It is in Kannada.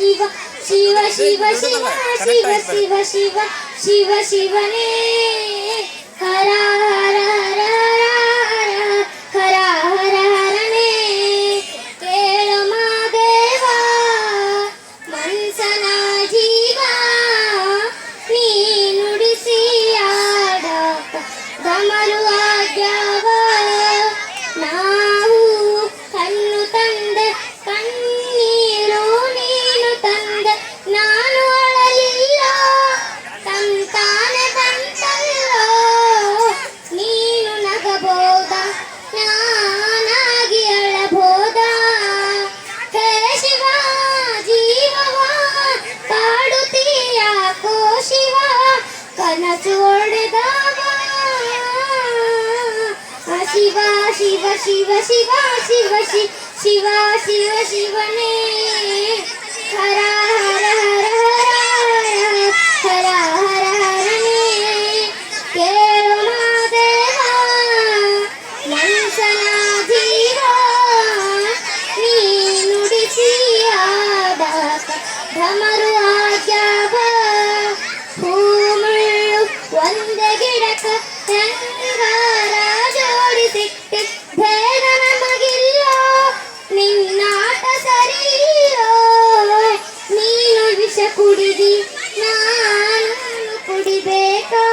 ಶಿವ ಶಿವ ಶಿವ ಶಿವ ಶಿವ ಶಿವ ಶಿವ ಶಿವನೇ ಹರ ಕನಸೋಡೆದ ಶಿವ ಶಿವ ಶಿವ ಶಿವ ಶಿವ, ಶಿ, ಶಿವ ಶಿವ, ಶಿವನೇ. ಹರ ಹರ ಹರ ಹರ ಹರ ಹರ, ಹರನೇ. ಕೇಳು ಮಾದೇವ ಜೀವ ನೀ ನುಡಿಸಿಯಾದ ಧಮರುವ ಕುಡಿದಿ ನಾನು ಕುಡಿಬೇಕಾ?